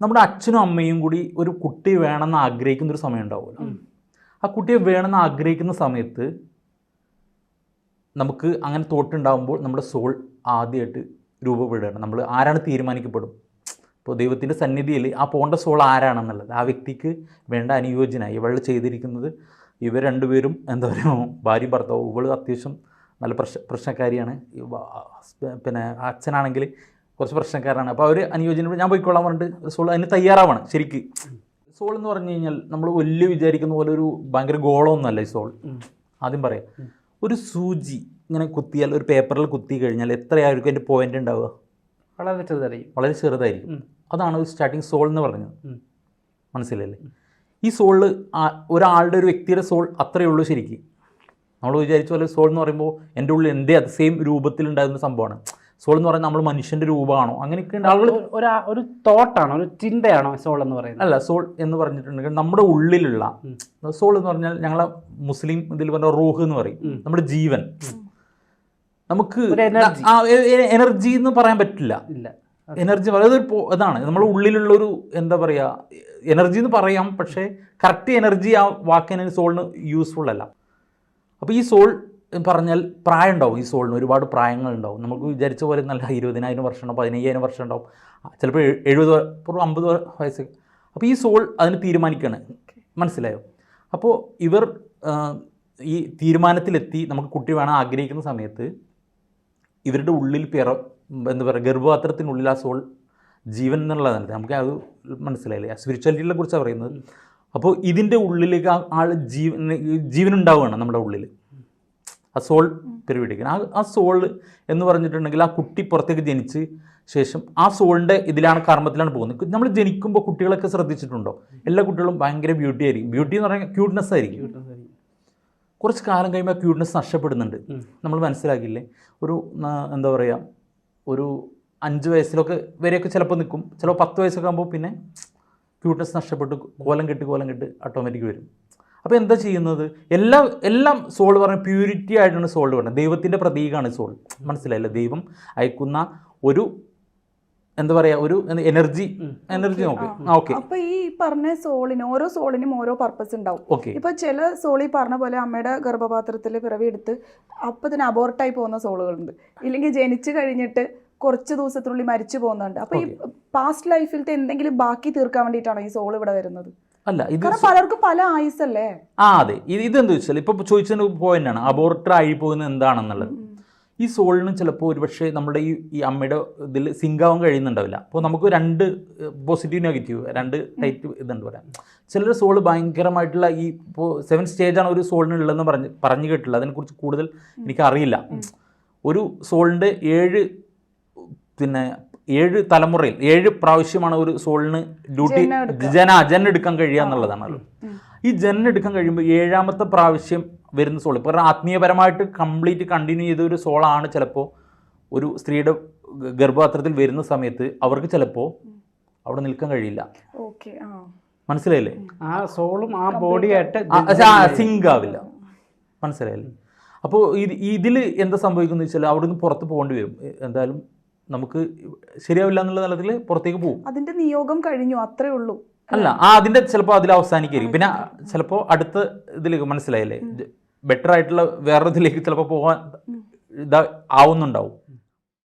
നമ്മുടെ അച്ഛനും അമ്മയും കൂടി ഒരു കുട്ടി വേണമെന്ന് ആഗ്രഹിക്കുന്ന ഒരു സമയം ഉണ്ടാവുമല്ലോ. ആ കുട്ടിയെ വേണമെന്ന് ആഗ്രഹിക്കുന്ന സമയത്ത് നമുക്ക് അങ്ങനെ തോട്ടുണ്ടാകുമ്പോൾ നമ്മുടെ സോൾ ആദ്യമായിട്ട് രൂപപ്പെടുകയാണ്. നമ്മൾ ആരാണ് തീരുമാനിക്കപ്പെടും? ഇപ്പോൾ ദൈവത്തിന്റെ സന്നിധിയിൽ ആ പോകേണ്ട സോൾ ആരാണെന്നുള്ളത്? ആ വ്യക്തിക്ക് വേണ്ട അനുയോജ്യനായി ഇവൾ ചെയ്തിരിക്കുന്നത് ഇവർ രണ്ടുപേരും എന്താ പറയുക ഭാര്യ ഭർത്താവ്. ഇവൾ അത്യാവശ്യം നല്ല പ്രശ്ന പ്രശ്നക്കാരിയാണ്. പിന്നെ അച്ഛനാണെങ്കിൽ കുറച്ച് പ്രശ്നക്കാരാണ്. അപ്പോൾ അവർ അനുയോജ്യം ഞാൻ പോയിക്കൊള്ളാൻ പറഞ്ഞിട്ട് സോൾ അതിന് തയ്യാറാവണം ശരിക്ക്. സോൾ എന്ന് പറഞ്ഞു കഴിഞ്ഞാൽ നമ്മൾ വലിയ വിചാരിക്കുന്ന പോലെ ഒരു ഭയങ്കര ഗോളമൊന്നുമല്ല ഈ സോൾ. ആദ്യം പറയാം. ഒരു സൂചി ഇങ്ങനെ കുത്തിയാൽ ഒരു പേപ്പറിൽ കുത്തി കഴിഞ്ഞാൽ എത്രയായിരിക്കും അതിന്റെ പോയിന്റ് ഉണ്ടാവുക? വളരെ ചെറുതായിരിക്കും. വളരെ ചെറുതായിരിക്കും. അതാണ് ഒരു സ്റ്റാർട്ടിങ് സോൾ എന്ന് പറഞ്ഞത്. മനസ്സിലല്ലേ ഈ സോളിൽ ഒരാളുടെ ഒരു വ്യക്തിയുടെ സോൾ അത്രയേ ഉള്ളൂ ശരിക്ക്. നമ്മൾ വിചാരിച്ച പോലെ സോൾ എന്ന് പറയുമ്പോൾ എന്റെ ഉള്ളിൽ എന്റെ അത് സെയിം രൂപത്തിലുണ്ടാകുന്ന സംഭവമാണ്. സോൾ എന്ന് പറയുന്നത് നമ്മൾ മനുഷ്യന്റെ രൂപമാണോ? അങ്ങനെയൊക്കെ ആളുകൾ ഒരു- ഒരു തോട്ടാണോ ഒരു ചിന്തയാണോ സോൾ എന്ന് പറയുന്നത്? അല്ല സോൾ എന്ന് പറഞ്ഞിട്ടുണ്ടെങ്കിൽ നമ്മുടെ ഉള്ളിലുള്ള സോൾ എന്ന് പറഞ്ഞാൽ ഞങ്ങളെ മുസ്ലിം ഇതിൽ പറഞ്ഞ റൂഹ് എന്ന് പറയും. നമ്മുടെ ജീവൻ. നമുക്ക് എനർജി. എന്ന് പറയാൻ പറ്റില്ല. ഇല്ല. എനർജി പറയുന്നത് ഇതാണ് നമ്മുടെ ഉള്ളിലുള്ള ഒരു എന്താ പറയുക എനർജി എന്ന് പറയാം പക്ഷേ കറക്റ്റ് എനർജി ആ വാക്കിന് സോളിന് യൂസ്ഫുൾ അല്ല. അപ്പോൾ ഈ സോൾ പറഞ്ഞാൽ പ്രായം ഉണ്ടാവും ഈ സോളിന് ഒരുപാട് പ്രായങ്ങൾ ഉണ്ടാവും നമുക്ക് വിചാരിച്ച പോലെ നല്ല ഇരുപതിനായിരം വർഷം ഉണ്ടാവും പതിനയ്യായിരം വർഷം ഉണ്ടാവും ചിലപ്പോൾ എഴു- എഴുപത് പൂർവം അമ്പത് വയസ്സ്. അപ്പോൾ ഈ സോൾ അതിന് തീരുമാനിക്കുകയാണ് മനസ്സിലായോ? അപ്പോൾ ഇവർ ഈ തീരുമാനത്തിലെത്തി നമുക്ക് കുട്ടി വേണം ആഗ്രഹിക്കുന്ന സമയത്ത് ഇവരുടെ ഉള്ളിൽ പിറ എന്താ പറയുക ഗർഭപാത്രത്തിനുള്ളിൽ ആ സോൾ ജീവൻ എന്നുള്ളതാണ്. നമുക്ക് അത് മനസ്സിലായില്ലേ? സ്പിരിച്വാലിറ്റിയെ കുറിച്ചാണ് പറയുന്നത്. അപ്പോൾ ഇതിന്റെ ഉള്ളിലേക്ക് ആ ആൾ ജീവൻ ജീവനുണ്ടാവുകയാണ് നമ്മുടെ ഉള്ളിൽ. ആ സോൾ പിരിവിടിക്കണം ആ ആ സോൾ എന്ന് പറഞ്ഞിട്ടുണ്ടെങ്കിൽ ആ കുട്ടി പുറത്തേക്ക് ജനിച്ച് ശേഷം ആ സോളിന്റെ ഇതിലാണ് കർമ്മത്തിലാണ് പോകുന്നത്. നമ്മൾ ജനിക്കുമ്പോൾ കുട്ടികളൊക്കെ ശ്രദ്ധിച്ചിട്ടുണ്ടോ? എല്ലാ കുട്ടികളും ഭയങ്കര ബ്യൂട്ടി ആയിരിക്കും. ബ്യൂട്ടി എന്ന് പറഞ്ഞാൽ ക്യൂട്ട്നെസ് ആയിരിക്കും. കുറച്ച് കാലം കഴിയുമ്പോൾ ആ ക്യൂട്ട്നെസ് നഷ്ടപ്പെടുന്നുണ്ട്. നമ്മൾ മനസ്സിലാക്കില്ലേ ഒരു എന്താ പറയുക ഒരു അഞ്ച് വയസ്സിലൊക്കെ വരെയൊക്കെ ചിലപ്പോൾ നിൽക്കും. ചിലപ്പോൾ പത്ത് വയസ്സൊക്കെ ആകുമ്പോൾ പിന്നെ ക്യൂട്ട്നെസ് നഷ്ടപ്പെട്ട്. കോലം കെട്ട് കോലം കെട്ട് ഓട്ടോമാറ്റിക് വരും. അപ്പോൾ എന്താ ചെയ്യുന്നത്? എല്ലാം എല്ലാം സോൾ പറഞ്ഞ പ്യൂരിറ്റി ആയിട്ടാണ് സോൾ പറയുന്നത് ദൈവത്തിന്റെ പ്രതീകമാണ് സോൾ. മനസ്സിലായില്ല? ദൈവം അയക്കുന്ന ഒരു എന്താ പറയുക ഒരു എനർജി എനർജി നോക്കി. ഓക്കെ അപ്പൊ ഈ പറഞ്ഞ സോളിന് ഓരോ സോളിനും ഓരോ പർപ്പസ് ഉണ്ടാവും. ഇപ്പൊ ചില സോളി പറഞ്ഞ പോലെ അമ്മയുടെ ഗർഭപാത്രത്തിൽ പിറവി എടുത്ത് അപ്പൊ തന്നെ അബോർട്ടായി പോകുന്ന സോളുകളുണ്ട്. ഇല്ലെങ്കിൽ ജനിച്ചു കഴിഞ്ഞിട്ട് കുറച്ച് ദിവസത്തിനുള്ളിൽ മരിച്ചു പോകുന്നുണ്ട്. അപ്പൊ ഈ പാസ്റ്റ് ലൈഫിലത്തെ എന്തെങ്കിലും ബാക്കി തീർക്കാൻ വേണ്ടിയിട്ടാണോ ഈ സോൾ ഇവിടെ വരുന്നത്? അല്ല ഇത് പലർക്കും പല ആയുസല്ലേ ആ അതെ. ഇത് ഇതെന്താ വെച്ചാൽ ഇപ്പൊ ചോദിച്ചതിന് പോയിന്റാണ്. അബോർട്ടർ ആയി പോകുന്നത് എന്താണെന്നുള്ളത് ഈ സോളിനും ചിലപ്പോൾ ഒരുപക്ഷെ നമ്മുടെ ഈ ഈ അമ്മയുടെ ഇതിൽ സിങ്കാവാൻ കഴിയുന്നുണ്ടാവില്ല. അപ്പോൾ നമുക്ക് രണ്ട് പോസിറ്റീവ് നെഗറ്റീവ് രണ്ട് ടൈപ്പ് ഇതുണ്ട് പറയാം. ചിലർ സോൾ ഭയങ്കരമായിട്ടുള്ള ഈ ഇപ്പോൾ സെവൻ സ്റ്റേജാണ് ഒരു സോളിനുള്ളതെന്ന് പറഞ്ഞ് പറഞ്ഞു കേട്ടില്ല അതിനെക്കുറിച്ച് കൂടുതൽ എനിക്ക് അറിയില്ല ഒരു സോളിന്റെ ഏഴ് പിന്നെ ഏഴ് തലമുറയിൽ ഏഴ് പ്രാവശ്യമാണ് ഒരു സോളിന് ഡ്യൂട്ടി. ജന ജന എടുക്കാൻ കഴിയുക എന്നുള്ളതാണല്ലോ ഈ ജനൻ എടുക്കാൻ കഴിയുമ്പോൾ ഏഴാമത്തെ പ്രാവശ്യം വരുന്ന സോൾ ഇപ്പോൾ ആത്മീയപരമായിട്ട് കംപ്ലീറ്റ് കണ്ടിന്യൂ ചെയ്ത ഒരു സോളാണ് ചിലപ്പോൾ ഒരു സ്ത്രീയുടെ ഗർഭപാത്രത്തിൽ വരുന്ന സമയത്ത് അവർക്ക് ചിലപ്പോൾ അവിടെ നിൽക്കാൻ കഴിയില്ല. ഓക്കെ ആ. മനസ്സിലായില്ലേ? ആ സോളും ആ ബോഡിയായിട്ട് സിങ്ക് ആവില്ല. മനസ്സിലായില്ലേ? അപ്പോൾ ഇത് ഇതിൽ എന്താ സംഭവിക്കുന്നത് വെച്ചാൽ അവിടെ നിന്ന് പുറത്ത് പോകേണ്ടി വരും. എന്തായാലും നമുക്ക് ശരിയാവില്ല എന്നുള്ള തലത്തിൽ പുറത്തേക്ക് പോകും അതിന്റെ നിയോഗം കഴിഞ്ഞു അത്രേ ഉള്ളൂ. അല്ല ആ അതിന്റെ ചിലപ്പോൾ അതിൽ അവസാനിക്കായിരിക്കും. പിന്നെ ചിലപ്പോൾ അടുത്ത ഇതിലേക്ക് മനസ്സിലായില്ലേ? ബെറ്റർ ആയിട്ടുള്ള വേറെ ഇതിലേക്ക് ചിലപ്പോൾ പോകാൻ ഇതാ ആവുന്നുണ്ടാവും.